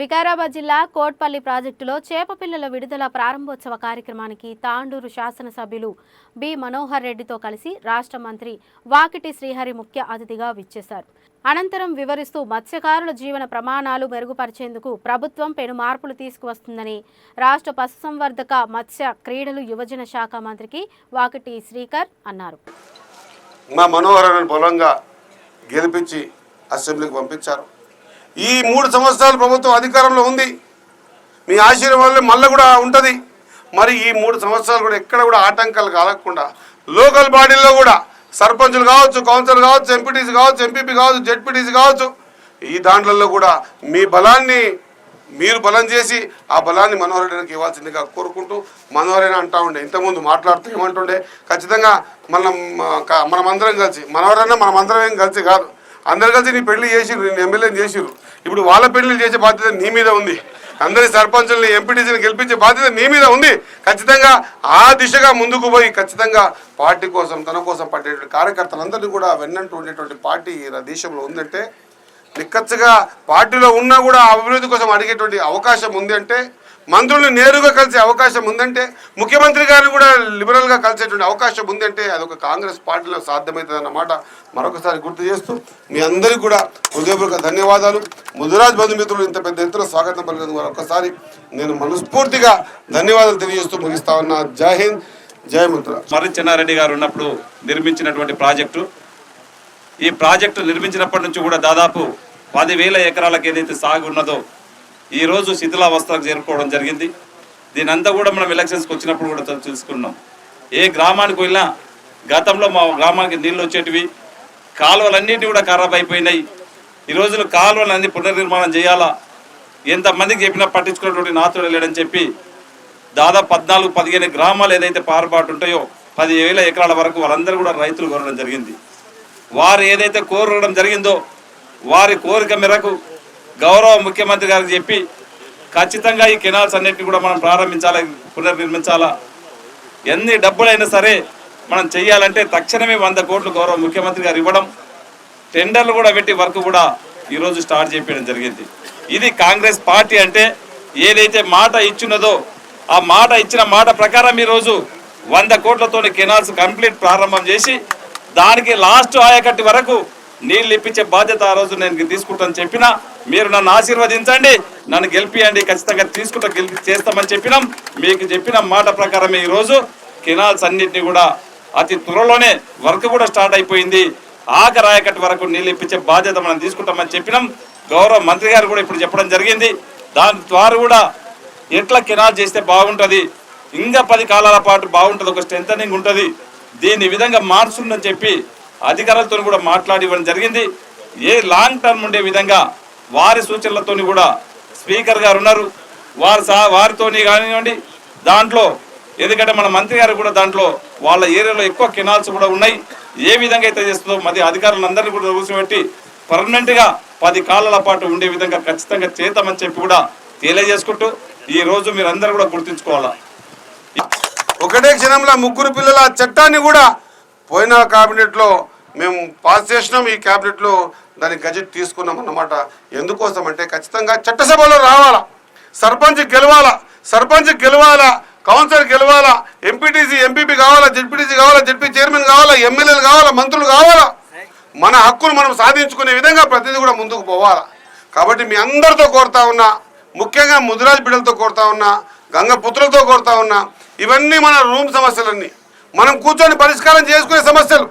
వికారాబాద్ జిల్లా కోట్పల్లి ప్రాజెక్టులో చేప పిల్లల విడుదల ప్రారంభోత్సవ కార్యక్రమానికి తాండూరు శాసనసభ్యులు బి మనోహర్ రెడ్డితో కలిసి రాష్ట్ర మంత్రి వాకిటి శ్రీహరి ముఖ్య అతిథిగా విచ్చేశారు. అనంతరం వివరిస్తూ మత్స్యకారుల జీవన ప్రమాణాలు మెరుగుపరిచేందుకు ప్రభుత్వం పెను మార్పులు తీసుకువస్తుందని రాష్ట్ర పశుసంవర్ధక మత్స్య క్రీడలు యువజన శాఖ మంత్రికి వాకిటి శ్రీకర్ అన్నారు. మా మనోహరాన్ని బలంగా గెలిపించి అసెంబ్లీకి పంపించారు. ఈ మూడు సంవత్సరాలు ప్రభుత్వం అధికారంలో ఉంది. మీ ఆశీర్వాదం మళ్ళీ కూడా ఉంటుంది. మరి ఈ మూడు సంవత్సరాలు కూడా ఎక్కడ కూడా ఆటంకాలు కలగకుండా లోకల్ బాడీల్లో కూడా సర్పంచులు కావచ్చు కౌన్సిలర్ కావచ్చు ఎంపీటీసీ కావచ్చు ఎంపీపీ కావచ్చు జెడ్పీటీసీ కావచ్చు ఈ దాంట్లలో కూడా మీ బలాన్ని మీరు బలం చేసి ఆ బలాన్ని మనోహరైనకి ఇవ్వాల్సిందిగా కోరుకుంటూ మనోహరైన అంటా ఉండే ఇంతకుముందు మాట్లాడుతూ ఏమంటుండే ఖచ్చితంగా మనం మనమందరం కలిసి మనోహరైనా మనమందరం ఏం కలిసి కాదు అందరు కలిసి నీ పెళ్ళి చేసిర్రు నేను ఎమ్మెల్యేని చేసిర్రు. ఇప్పుడు వాళ్ళ పెళ్ళి చేసే బాధ్యత నీ మీద ఉంది. అందరి సర్పంచుల్ని ఎంపీటీసీని గెలిపించే బాధ్యత నీ మీద ఉంది. ఖచ్చితంగా ఆ దిశగా ముందుకు పోయి ఖచ్చితంగా పార్టీ కోసం తన కోసం పట్టేటువంటి కార్యకర్తలందరినీ కూడా వెన్నంటూ ఉండేటువంటి పార్టీ దేశంలో ఉందంటే నిక్కచ్చగా పార్టీలో ఉన్నా కూడా అభివృద్ధి కోసం అడిగేటువంటి అవకాశం ఉంది అంటే మంత్రుల్ని నేరుగా కలిసే అవకాశం ఉందంటే ముఖ్యమంత్రి గారిని కూడా లిబరల్గా కలిసేటువంటి అవకాశం ఉందంటే అదొక కాంగ్రెస్ పార్టీలో సాధ్యమవుతుంది అన్నమాట మరొకసారి గుర్తు చేస్తూ మీ అందరికీ కూడా హృదయపూర్వక ధన్యవాదాలు. ముదురాజ్ బంధుమిత్రులు ఇంత పెద్ద ఎత్తున స్వాగతం పలికినందుకు మరొకసారి నేను మనస్ఫూర్తిగా ధన్యవాదాలు తెలియజేస్తూ ముగిస్తా ఉన్నా. జై హింద్ జై ముద్ర. మర్రి చెన్నారెడ్డి గారు ఉన్నప్పుడు నిర్మించినటువంటి ప్రాజెక్టు. ఈ ప్రాజెక్టు నిర్మించినప్పటి నుంచి కూడా దాదాపు పదివేల ఎకరాలకు ఏదైతే సాగు ఉన్నదో ఈ రోజు శిథిలావస్థకు చేరుకోవడం జరిగింది. దీని అంతా కూడా మనం ఎలక్షన్స్కి వచ్చినప్పుడు కూడా తెలుసుకున్నాం. ఏ గ్రామానికి వెళ్ళినా గతంలో మా గ్రామానికి నీళ్ళు వచ్చేటివి కాలువలన్నింటినీ కూడా ఖరాబ్ అయిపోయినాయి. ఈ రోజులు కాలువలన్నీ పునర్నిర్మాణం చేయాలా? ఎంతమందికి చెప్పినా పట్టించుకున్నటువంటి నాతుడు లేడని చెప్పి దాదాపు పద్నాలుగు పదిహేను గ్రామాలు ఏదైతే పారుబాటు ఉంటాయో పదివేల ఎకరాల వరకు వాళ్ళందరూ కూడా రైతులు కోరడం జరిగింది. వారు ఏదైతే కోరడం జరిగిందో వారి కోరిక మేరకు గౌరవ ముఖ్యమంత్రి గారికి చెప్పి ఖచ్చితంగా ఈ కెనాల్స్ అన్నిటిని కూడా మనం ప్రారంభించాలా పునర్నిర్మించాలా? ఎన్ని డబ్బులైనా సరే మనం చెయ్యాలంటే తక్షణమే వంద కోట్లు గౌరవ ముఖ్యమంత్రి గారు ఇవ్వడం టెండర్లు కూడా పెట్టి వర్క్ కూడా ఈరోజు స్టార్ట్ చేయడం జరిగింది. ఇది కాంగ్రెస్ పార్టీ అంటే ఏదైతే మాట ఇచ్చినదో ఆ మాట ఇచ్చిన మాట ప్రకారం ఈరోజు వంద కోట్లతోని కెనాల్స్ కంప్లీట్ ప్రారంభం చేసి దానికి లాస్ట్ ఆయకట్టి వరకు నీళ్ళు ఇప్పించే బాధ్యత ఆ రోజు నేను తీసుకుంటాను చెప్పినా మీరు నన్ను ఆశీర్వదించండి నన్ను గెలిపియండి ఖచ్చితంగా తీసుకుంటా గెలిపి చేస్తామని చెప్పినాం. మీకు చెప్పిన మాట ప్రకారమే ఈరోజు కెనాల్స్ అన్నింటినీ కూడా అతి త్వరలోనే వర్క్ కూడా స్టార్ట్ అయిపోయింది. ఆఖరి వరకు నీళ్ళు ఇప్పించే బాధ్యత మనం తీసుకుంటామని చెప్పినాం. గౌరవ మంత్రి గారు కూడా ఇప్పుడు చెప్పడం జరిగింది. దాని ద్వారా కూడా ఎట్లా కెనాల్ చేస్తే బాగుంటుంది? ఇంకా పది కాలాల పాటు బాగుంటుంది ఒక స్ట్రెంథనింగ్ ఉంటుంది. దీన్ని విధంగా మార్చుందని చెప్పి అధికారులతో కూడా మాట్లాడి ఇవ్వడం జరిగింది. ఏ లాంగ్ టర్మ్ ఉండే విధంగా వారి సూచనలతోని కూడా స్పీకర్ గారు ఉన్నారు. వారు సా వారితోని కానివ్వండి దాంట్లో ఎందుకంటే మన మంత్రి గారు కూడా దాంట్లో వాళ్ళ ఏరియాలో ఎక్కువ కెనాల్స్ కూడా ఉన్నాయి. ఏ విధంగా అయితే చేస్తుందో మరి అధికారులందరినీ కూడా కూర్చోబెట్టి పర్మనెంట్గా పది కాలాల పాటు ఉండే విధంగా ఖచ్చితంగా చేద్దామని చెప్పి కూడా తెలియజేసుకుంటూ ఈ రోజు మీరందరూ కూడా గుర్తుంచుకోవాలా. ఒకటే క్షణంలో ముగ్గురు పిల్లల చట్టాన్ని కూడా పోయిన కేబినెట్లో మేము పాస్ చేసినాం ఈ క్యాబినెట్లో దాని గజెట్ తీసుకున్నాం అన్నమాట. ఎందుకోసం అంటే ఖచ్చితంగా చట్టసభలో రావాలా సర్పంచ్ గెలవాలా సర్పంచ్ గెలవాలా కౌన్సిలర్ గెలవాలా ఎంపీటీసీ ఎంపీపీ కావాలా జెడ్పీటీసీ కావాలా జెడ్పీ చైర్మన్ కావాలా ఎమ్మెల్యేలు కావాలా మంత్రులు కావాలా మన హక్కును మనం సాధించుకునే విధంగా ప్రతిదీ కూడా ముందుకు పోవాలా. కాబట్టి మీ అందరితో కోరుతా ఉన్నా ముఖ్యంగా ముదిరాజ్ బిడ్డలతో కోరుతా ఉన్నా గంగ పుత్రులతో కోరుతా ఉన్నా ఇవన్నీ మన రూమ్ సమస్యలన్నీ. మనం కూర్చొని పరిష్కారం చేసుకునే సమస్యలు.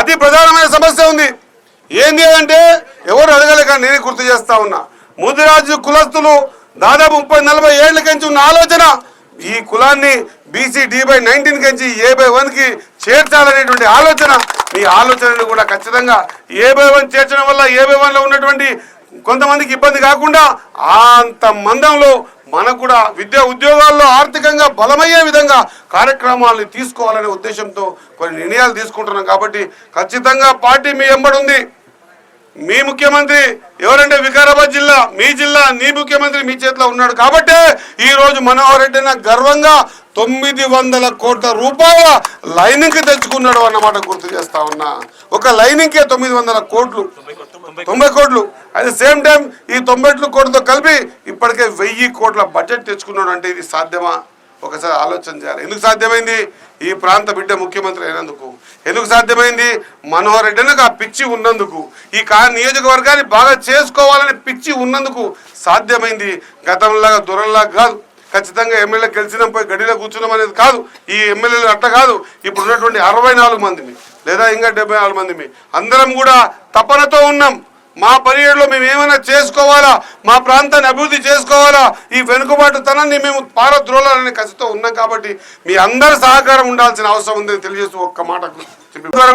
అతి ప్రధానమైన సమస్య ఉంది. ఏంది అంటే ఎవరు అడగలేక నేను గుర్తు చేస్తా ఉన్నా. ముదిరాజు కులస్తులు దాదాపు ముప్పై నలభై ఏళ్ళ కంచి ఉన్న ఆలోచన ఈ కులాన్ని బీసీ డి బై నైన్టీన్ కంచి ఏ బై వన్కి చేర్చాలనేటువంటి ఆలోచన మీ ఆలోచనను కూడా ఖచ్చితంగా ఏ బై వన్ చేర్చడం వల్ల ఏ బై వన్లో ఉన్నటువంటి కొంతమందికి ఇబ్బంది కాకుండా అంత మందంలో మనకు కూడా విద్యా ఉద్యోగాల్లో ఆర్థికంగా బలమయ్యే విధంగా కార్యక్రమాలను తీసుకోవాలనే ఉద్దేశంతో కొన్ని నిర్ణయాలు తీసుకుంటున్నాం కాబట్టి ఖచ్చితంగా పార్టీ మీ ఎంబడి ఉంది. మీ ముఖ్యమంత్రి ఎవరంటే వికారాబాద్ జిల్లా మీ జిల్లా నీ ముఖ్యమంత్రి మీ చేతిలో ఉన్నాడు కాబట్టే ఈ రోజు మనోహర్ రెడ్డి గర్వంగా తొమ్మిది వందల కోట్ల రూపాయల లైనింగ్ తెచ్చుకున్నాడు అన్నమాట గుర్తు చేస్తా ఉన్నా. ఒక లైనింగ్కే తొమ్మిది వందల కోట్లు. తొంభై కోట్లు. అట్ ద సేమ్ టైం ఈ తొంభై కోట్లతో కలిపి ఇప్పటికే వెయ్యి కోట్ల బడ్జెట్ తెచ్చుకున్నాడు అంటే ఇది సాధ్యమా? ఒకసారి ఆలోచన చేయాలి. ఎందుకు సాధ్యమైంది? ఈ ప్రాంత బిడ్డ ముఖ్యమంత్రి అయినందుకు. ఎందుకు సాధ్యమైంది? మనోహర్ రెడ్డికి ఆ పిచ్చి ఉన్నందుకు. ఈ కా నియోజకవర్గాన్ని బాగా చేసుకోవాలని పిచ్చి ఉన్నందుకు సాధ్యమైంది. గతంలాగా దూరంలాగా కాదు. ఖచ్చితంగా ఎమ్మెల్యే గెలిచినాం పోయి గడిలో కూర్చున్నాం అనేది కాదు. ఈ ఎమ్మెల్యేలు అట్ట కాదు. ఇప్పుడు ఉన్నటువంటి అరవై నాలుగు మందిమి లేదా ఇంకా డెబ్బై నాలుగు మందిమి అందరం కూడా తపనతో ఉన్నాం. మా పర్యటనలో మేము ఏమైనా చేసుకోవాలా? మా ప్రాంతాన్ని అభివృద్ధి చేసుకోవాలా? ఈ వెనుకబాటుతనాన్ని మేము పారద్రోలాలనే కసితో ఉన్నాం కాబట్టి మీ అందరి సహకారం ఉండాల్సిన అవసరం ఉందని తెలియజేస్తూ ఒక్క మాట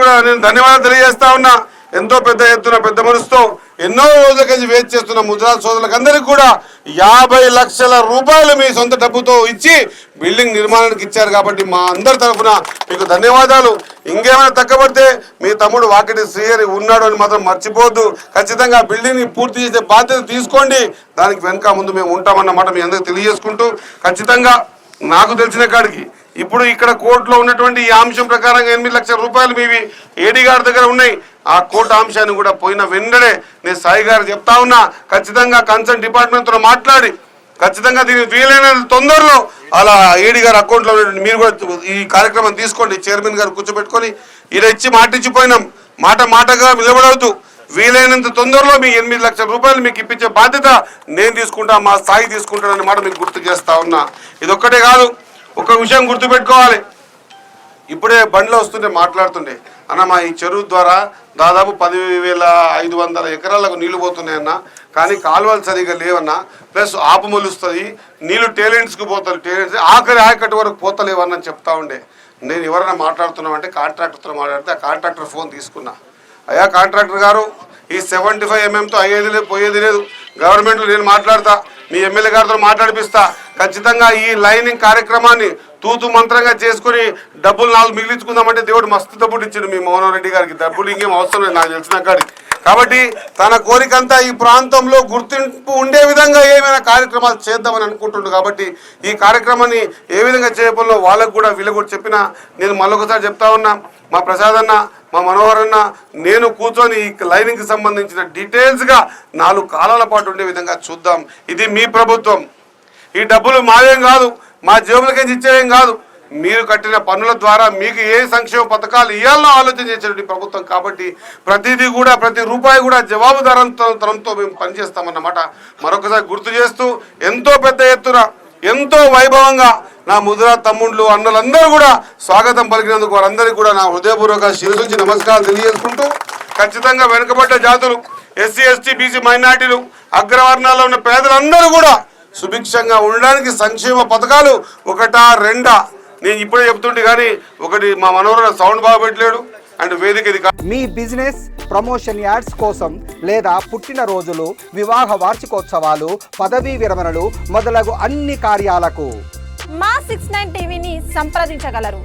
కూడా నేను ధన్యవాదాలు తెలియజేస్తా ఉన్నా. ఎంతో పెద్ద ఎత్తున పెద్ద మనసుతో ఎన్నో రోజుల కలిసి వేచి చేస్తున్న ముద్రా సోదరులకు అందరికీ కూడా యాభై లక్షల రూపాయలు మీ సొంత డబ్బుతో ఇచ్చి బిల్డింగ్ నిర్మాణానికి ఇచ్చారు కాబట్టి మా అందరి తరఫున మీకు ధన్యవాదాలు. ఇంకేమైనా తగ్గబడితే మీ తమ్ముడు వాకిటి శ్రీహరి ఉన్నాడు అని మాత్రం మర్చిపోవద్దు. ఖచ్చితంగా ఆ పూర్తి చేసే బాధ్యత తీసుకోండి. దానికి వెనక ముందు మేము ఉంటామన్నమాట మీ అందరికి తెలియజేసుకుంటూ ఖచ్చితంగా నాకు తెలిసిన కాడికి ఇప్పుడు ఇక్కడ కోర్టులో ఉన్నటువంటి ఈ అంశం ప్రకారంగా ఎనిమిది లక్షల రూపాయలు మీవి ఏడీ గారి దగ్గర ఉన్నాయి. ఆ కోర్టు అంశాన్ని కూడా పోయిన వెంటనే నేను సాయి గారు చెప్తా ఉన్నా ఖచ్చితంగా కన్సర్న్ డిపార్ట్మెంట్తో మాట్లాడి ఖచ్చితంగా దీనికి వీలైన తొందరలో అలా ఏడి గారి అకౌంట్లో మీరు కూడా ఈ కార్యక్రమం తీసుకోండి చైర్మన్ గారు కూర్చోబెట్టుకొని ఇలా ఇచ్చి మాట ఇచ్చిపోయినాం మాట మాటగా నిలబడవుతూ వీలైనంత తొందరలో మీ ఎనిమిది లక్షల రూపాయలు మీకు ఇప్పించే బాధ్యత నేను తీసుకుంటా మా స్థాయి తీసుకుంటానని మాట మీకు గుర్తు చేస్తా ఉన్నా. ఇదొక్కటే కాదు ఒక విషయం గుర్తుపెట్టుకోవాలి. ఇప్పుడే బండిలో వస్తుంటే మాట్లాడుతుండే అన్న మా ఈ చెరువు ద్వారా దాదాపు పదివేల ఐదు వందల ఎకరాలకు నీళ్ళు పోతున్నాయన్న కానీ కాలువలు సరిగా లేవన్నా ప్లస్ ఆపు మొలుస్తుంది నీళ్ళు టేలెంట్స్కి పోతారు. టేలెంట్స్ ఆఖరి ఆయకట్టు వరకు పోతలేవన్న చెప్తా ఉండే. నేను ఎవరైనా మాట్లాడుతున్నామంటే కాంట్రాక్టర్తో మాట్లాడితే ఆ కాంట్రాక్టర్ ఫోన్ తీసుకున్నా. అయ్యా కాంట్రాక్టర్ గారు ఈ సెవెంటీ ఫైవ్ ఎంఎంతో అయ్యేది లేదు పోయేది లేదు. గవర్నమెంట్లో నేను మాట్లాడతా మీ ఎమ్మెల్యే గారితో మాట్లాడిపిస్తా. ఖచ్చితంగా ఈ లైనింగ్ కార్యక్రమాన్ని తూతు మంత్రంగా చేసుకుని డబ్బులు నాలుగు మిగిలించుకుందామంటే దేవుడు మస్తు డబ్బులు ఇచ్చిండు మీ మోహన్ రెడ్డి గారికి. డబ్బులు ఇంకేం అవసరం లేదు నాకు తెలిసిన కాడికి. కాబట్టి తన కోరికంతా ఈ ప్రాంతంలో గుర్తింపు ఉండే విధంగా ఏమైనా కార్యక్రమాలు చేద్దామని అనుకుంటుండు. కాబట్టి ఈ కార్యక్రమాన్ని ఏ విధంగా చేయడంలో వాళ్ళకు కూడా వీళ్ళకు కూడా చెప్పిన నేను మళ్ళొకసారి చెప్తా ఉన్నా మా ప్రసాద్ అన్న మా మనోహర్ అన్న నేను కూర్చొని ఈ లైనింగ్కి సంబంధించిన డీటెయిల్స్గా నాలుగు కాలాల పాటు ఉండే విధంగా చూద్దాం. ఇది మీ ప్రభుత్వం. ఈ డబ్బులు మావేం కాదు మా జేబులకేసి ఇచ్చేయం కాదు. మీరు కట్టిన పన్నుల ద్వారా మీకు ఏ సంక్షేమ పథకాలు ఇవ్వాలో ఆలోచన చేసేటువంటి ప్రభుత్వం కాబట్టి ప్రతిదీ కూడా ప్రతి రూపాయి కూడా జవాబుదారంతరంతో మేము పనిచేస్తామన్నమాట. మరొకసారి గుర్తు చేస్తూ ఎంతో పెద్ద ఎత్తున ఎంతో వైభవంగా నా ముదురా తమ్ముళ్ళు అన్నలందరూ కూడా స్వాగతం పలికినందుకు వారందరికీ కూడా నా హృదయపూర్వక శిరసుంచి నమస్కారాలు తెలియజేసుకుంటూ ఖచ్చితంగా వెనుకబడ్డ జాతులు ఎస్సీ ఎస్టీ బీసీ మైనార్టీలు అగ్రవర్ణాల్లో ఉన్న పేదలందరూ కూడా సుభిక్షంగా ఉండడానికి సంక్షేమ పథకాలు ఒకటా రెండా? నేను ఇప్పుడే చెప్తుంటే కానీ ఒకటి మా మనోహర సౌండ్ బాగా పెట్టలేడు. అండ్ వేదిక ఇది మీ బిజినెస్ ప్రమోషన్ యాడ్స్ కోసం లేదా పుట్టినరోజులు వివాహ వార్షికోత్సవాలు పదవీ విరమణలు మొదలగు అన్ని కార్యాలకు. మా సిక్స్ నైన్ టీవీని సంప్రదించగలరు.